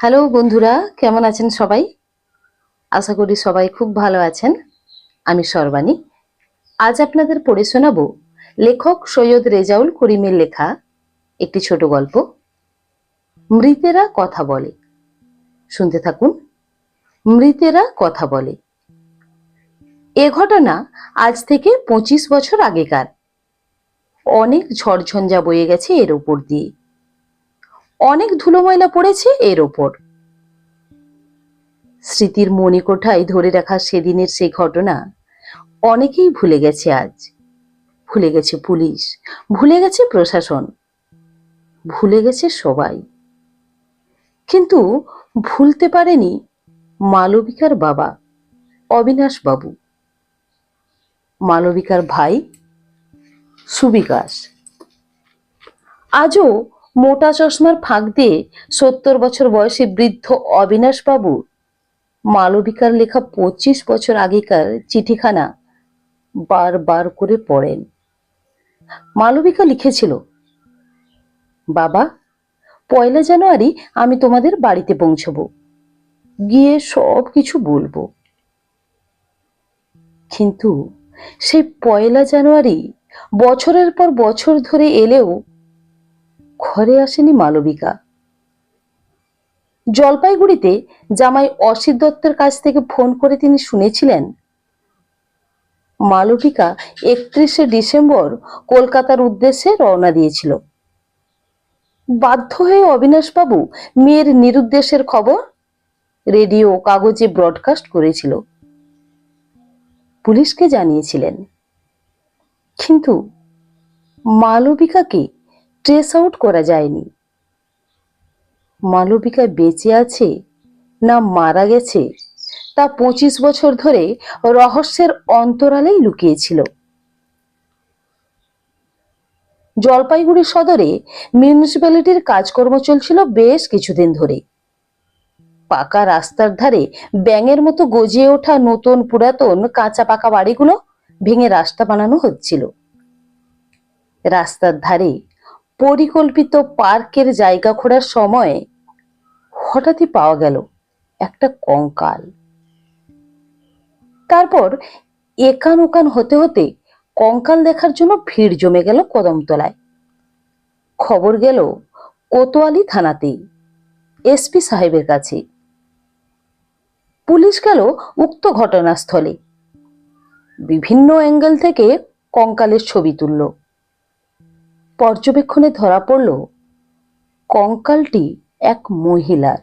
Hello বন্ধুরা, কেমন আছেন সবাই? আশা করি সবাই খুব ভালো আছেন। আমি সর্বাণী। আজ আপনাদের পড়ে শোনাবো লেখক সৈয়দ রেজাউল করিমের লেখা একটি ছোট গল্প। মৃতেরা কথা বলে। শুনতে থাকুন। মৃতেরা কথা বলে। এ ঘটনা আজ থেকে পঁচিশ বছর আগেকার। অনেক ঝড়ঝঞ্ঝা বয়ে গেছে এর উপর দিয়ে। অনেক ধুলো ময়লা পড়েছে এর ওপর। স্মৃতির মণিকোঠায় ধরে রাখা সেদিনের সেই ঘটনা অনেকেই ভুলে গেছে আজ। ভুলে গেছে পুলিশ, ভুলে গেছে প্রশাসন, ভুলে গেছে সবাই। কিন্তু ভুলতে পারেনি মালবিকার বাবা, অবিনাশ বাবু। মালবিকার ভাই সুবিকাশ। আজও মোটা চশমার ফাঁক দিয়ে সত্তর বছর বয়সী বৃদ্ধ অবিনাশ বাবু মালবিকার লেখা পঁচিশ বছর আগেকার চিঠিখানা বারবার করে পড়েন। মালবিকা লিখেছিল, বাবা, পয়লা জানুয়ারি আমি তোমাদের বাড়িতে পৌঁছবো, গিয়ে সব কিছু বলব। কিন্তু সেই পয়লা জানুয়ারি বছরের পর বছর ধরে এলেও ঘরে আসেনি মালবিকা। জলপাইগুড়িতে জামাই অসিত দত্তের কাছ থেকে ফোন করে তিনি শুনেছিলেন, মালবিকা একত্রিশে ডিসেম্বর কলকাতার উদ্দেশ্যে রওনা দিয়েছিল। বাধ্য হয়ে অবিনাশবাবু মেয়ের নিরুদ্দেশের খবর রেডিও কাগজে ব্রডকাস্ট করেছিল। পুলিশকে জানিয়েছিলেন। কিন্তু মালবিকাকে ট্রেস আউট করা যায়নি। মালবিকা বেঁচে আছে না মারা গেছে, তা পঁচিশ বছর ধরে রহস্যের অন্তরালেই লুকিয়েছিল। জলপাইগুড়ি সদরে মিউনিসিপ্যালিটির কাজকর্ম চলছিল বেশ কিছুদিন ধরে। পাকা রাস্তার ধারে ব্যাঙের মতো গজিয়ে ওঠা নতুন পুরাতন কাঁচা পাকা বাড়িগুলো ভেঙে রাস্তা বানানো হচ্ছিল। রাস্তার ধারে পরিকল্পিত পার্কের জায়গা খোঁড়ার সময় হঠাৎই পাওয়া গেল একটা কঙ্কাল। তারপর একান ওকান হতে হতে কঙ্কাল দেখার জন্য ভিড় জমে গেল কদমতলায়। খবর গেল কোতোয়ালি থানাতেই, এসপি সাহেবের কাছে। পুলিশ গেল উক্ত ঘটনাস্থলে। বিভিন্ন অ্যাঙ্গেল থেকে কঙ্কালের ছবি তুলল। পর্যবেক্ষণে ধরা পড়ল কঙ্কালটি এক মহিলার।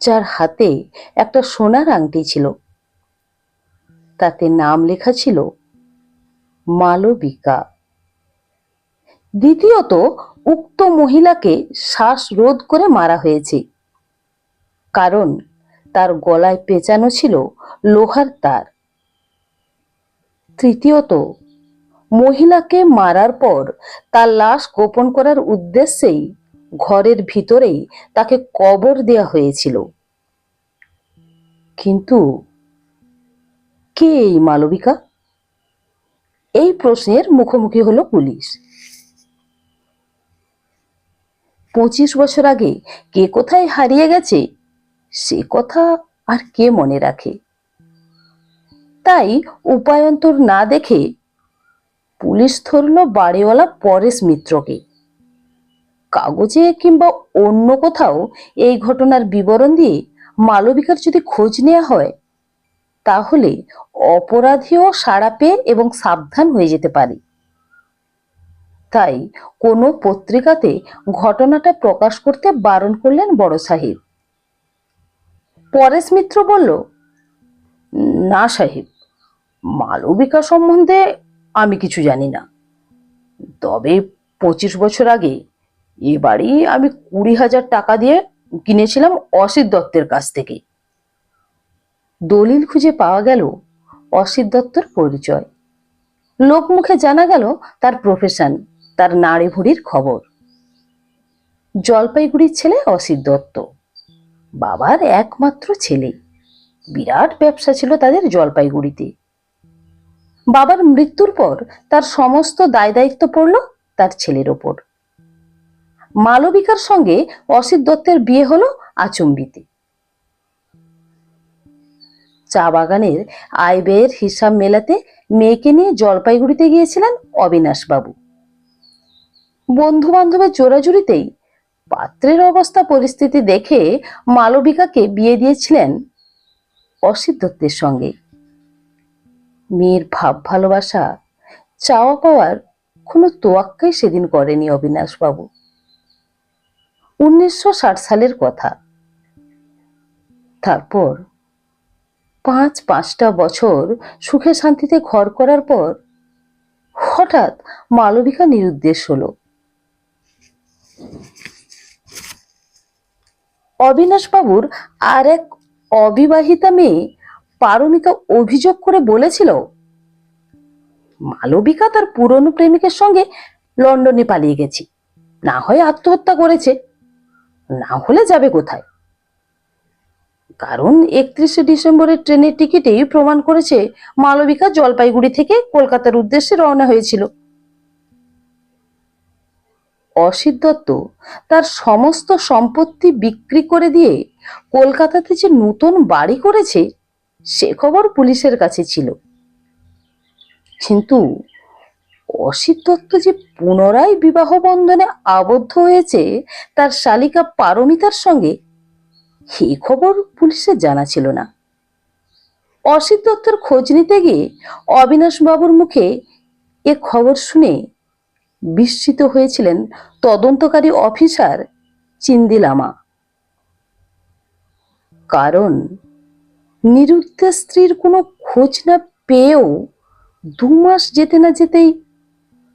যার হাতে একটা সোনার আংটি ছিল। তাতে নাম লেখা ছিল মালবিকা। দ্বিতীয়ত, উক্ত মহিলাকে শ্বাসরোধ করে মারা হয়েছে। কারণ তার গলায় পেঁচানো ছিল লোহার তার। তৃতীয়ত মহিলাকে মারার পর তার লাশ গোপন করার উদ্দেশ্যেই ঘরের ভিতরেই তাকে কবর দেয়া হয়েছিল। কিন্তু কে এই মালবিকা? এই প্রশ্নের মুখোমুখি হলো পুলিশ। পঁচিশ বছর আগে কে কোথায় হারিয়ে গেছে, সে কথা আর কে মনে রাখে? তাই উপায়ন্তর না দেখে পুলিশ ধরল বাড়িওয়ালা পরেশ মিত্রকে। কাগজে কিংবা অন্য কোথাও এই ঘটনার বিবরণ দিয়ে মালবিকার যদি খোঁজ নেওয়া হয়, তাহলে অপরাধীও সাড়া পেয়ে এবং সাবধান হয়ে যেতে পারে। তাই কোনো পত্রিকাতে ঘটনাটা প্রকাশ করতে বারণ করলেন বড় সাহেব। পরেশ মিত্র বলল, না সাহেব, মালবিকা সম্বন্ধে আমি কিছু জানি না। তবে পঁচিশ বছর আগে এ বাড়ি আমি কুড়ি হাজার টাকা দিয়ে কিনেছিলাম অসিত দত্তের কাছ থেকে। দলিল খুঁজে পাওয়া গেল অসিত দত্তর পরিচয়। লোকমুখে জানা গেল তার প্রফেশন তার নাড়ি ভুড়ির খবর। জলপাইগুড়ির ছেলে অসিত দত্ত। বাবার একমাত্র ছেলে। বিরাট ব্যবসা ছিল তাদের জলপাইগুড়িতে। বাবার মৃত্যুর পর তার সমস্ত দায় দায়িত্ব পড়ল তার ছেলের ওপর। মালবিকার সঙ্গে অসিত দত্তের বিয়ে হলো আচম্বিতে। চা বাগানের আয় ব্যয়ের হিসাব মেলাতে মেয়েকে নিয়ে জলপাইগুড়িতে গিয়েছিলেন অবিনাশ বাবু বন্ধু বান্ধবের জোরাজুরিতেই পাত্রের অবস্থা পরিস্থিতি দেখে মালবিকাকে বিয়ে দিয়েছিলেন অসিত দত্তের সঙ্গে। মেয়ের ভাব ভালোবাসা, চাওয়া পাওয়ার কোনো তোয়াক্কাই সেদিন করেনি অবিনাশ বাবু উনিশশো ষাট সালের কথা। তারপর পাঁচ পাঁচটা বছর সুখে শান্তিতে ঘর করার পর হঠাৎ মালবিকা নিরুদ্দেশ হলো। অবিনাশবাবুর আর এক অবিবাহিতা মেয়ে পারমিতা অভিযোগ করে বলেছিল, মালবিকা তার পুরনো প্রেমিকের সঙ্গে লন্ডনে পালিয়ে গেছি। না হয় আত্মহত্যা করেছে, না হলে যাবে কোথায়? কারণ একত্রিশে ডিসেম্বরের ট্রেনের টিকিটেই প্রমাণ করেছে মালবিকা জলপাইগুড়ি থেকে কলকাতার উদ্দেশ্যে রওনা হয়েছিল। অসিত দত্ত তার সমস্ত সম্পত্তি বিক্রি করে দিয়ে কলকাতাতে যে নতুন বাড়ি করেছে সে খবর পুলিশের কাছে ছিল। কিন্তু অসিত দত্ত যে পুনরায় বিবাহ বন্ধনে আবদ্ধ হয়েছে, তার শালিকা পারমিতার সঙ্গে এই খবর পুলিশের জানা ছিল না। অসিত দত্তের খোঁজ নিতে গিয়ে অবিনাশ বাবুর মুখে এ খবর শুনে বিস্মিত হয়েছিলেন তদন্তকারী অফিসার চিন্দিলামা। কারণ নিরুদ্দেশ স্ত্রীর কোনো খোঁজ না পেয়েও দু মাস যেতে না যেতেই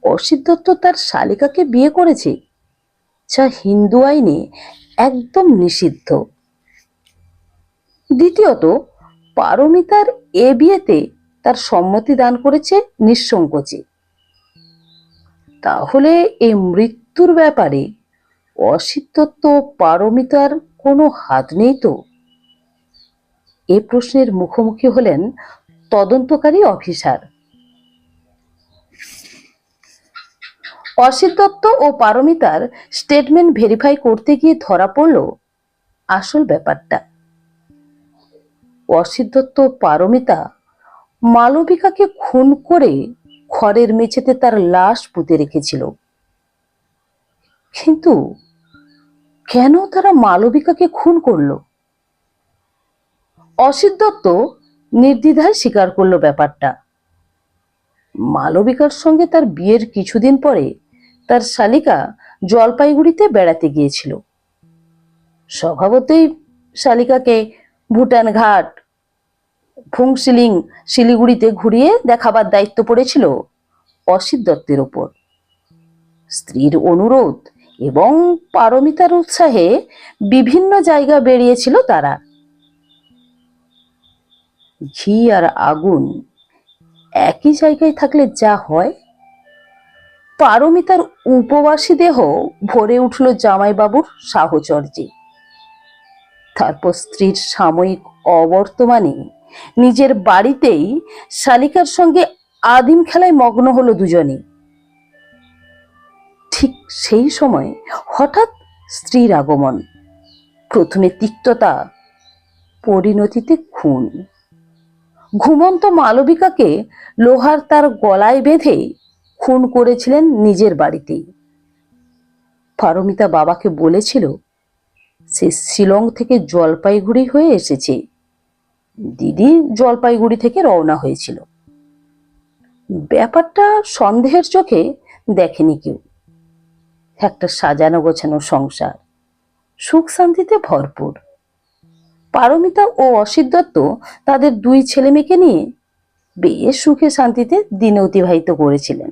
অসিত দত্ত তার শালিকাকে বিয়ে করেছে, যা হিন্দু আইনে একদম নিষিদ্ধ। দ্বিতীয়ত, পারমিতার এ বিয়েতে তার সম্মতি দান করেছে নিঃসংকোচে। তাহলে এই মৃত্যুর ব্যাপারে অসিতত্ব পারমিতার কোনো হাত নেই তো? এ প্রশ্নের মুখোমুখি হলেন তদন্তকারী অফিসার। অসিত দত্ত ও পারমিতার স্টেটমেন্ট ভেরিফাই করতে গিয়ে ধরা পড়ল আসল ব্যাপারটা। অসিত দত্ত, পারমিতা মালবিকাকে খুন করে খড়ের মেঝেতে তার লাশ পুঁতে রেখেছিল। কিন্তু কেন তারা মালবিকাকে খুন করল? অসিত দত্ত নির্দ্বিধায় স্বীকার করল ব্যাপারটা। মালবিকার সঙ্গে তার বিয়ের কিছুদিন পরে তার শালিকা জলপাইগুড়িতে বেড়াতে গিয়েছিল। স্বভাবতই শালিকাকে ভুটান ঘাট ফুংসিলিং শিলিগুড়িতে ঘুরিয়ে দেখাবার দায়িত্ব পড়েছিল অসিত দত্তের ওপর। স্ত্রীর অনুরোধ এবং পারমিতার উৎসাহে বিভিন্ন জায়গা বেরিয়েছিল তারা ঘি আর আগুন একই জায়গায় থাকলে যা হয়? পারমিতার উপবাসী দেহ ভরে উঠল জামাইবাবুর সাহচর্যে। তারপর স্ত্রীর সাময়িক অবর্তমানে নিজের বাড়িতেই শালিকার সঙ্গে আদিম খেলায় মগ্ন হলো দুজনে। ঠিক সেই সময় হঠাৎ স্ত্রীর আগমন। প্রথমে তিক্ততা, পরিণতিতে খুন। ঘুমন্ত মালবিকাকে লোহার তার গলায় বেঁধে খুন করেছিলেন নিজের বাড়িতেই। পারমিতা বাবাকে বলেছিল, সে শিলং থেকে জলপাইগুড়ি হয়ে এসেছে। দিদি জলপাইগুড়ি থেকে রওনা হয়েছিল। ব্যাপারটা সন্দেহের চোখে দেখেনি কেউ। একটা সাজানো গোছানো সংসার, সুখ শান্তিতে ভরপুর। পারমিতা ও অসিত দত্ত তাদের দুই ছেলে মেয়েকে নিয়ে বেশ সুখে শান্তিতে দিন অতিবাহিত করেছিলেন।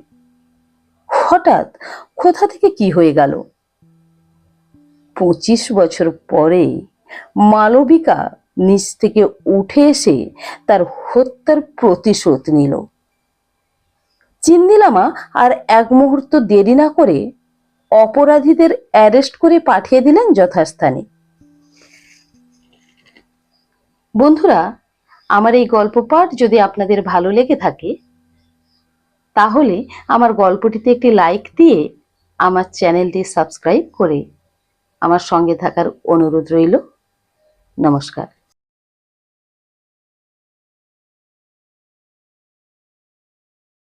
হঠাৎ কোথা থেকে কি হয়ে গেল? পঁচিশ বছর পরে মালবিকা নিচ থেকে উঠে এসে তার হত্যার প্রতিশোধ নিল। চিন্দিলামা আর এক মুহূর্ত দেরি না করে অপরাধীদের অ্যারেস্ট করে পাঠিয়ে দিলেন যথাস্থানে। বন্ধুরা, আমার এই গল্প পাঠ যদি আপনাদের ভালো লেগে থাকে, তাহলে আমার গল্পটিতে একটি লাইক দিয়ে আমার চ্যানেলটি সাবস্ক্রাইব করে আমার সঙ্গে থাকার অনুরোধ রইল। নমস্কার।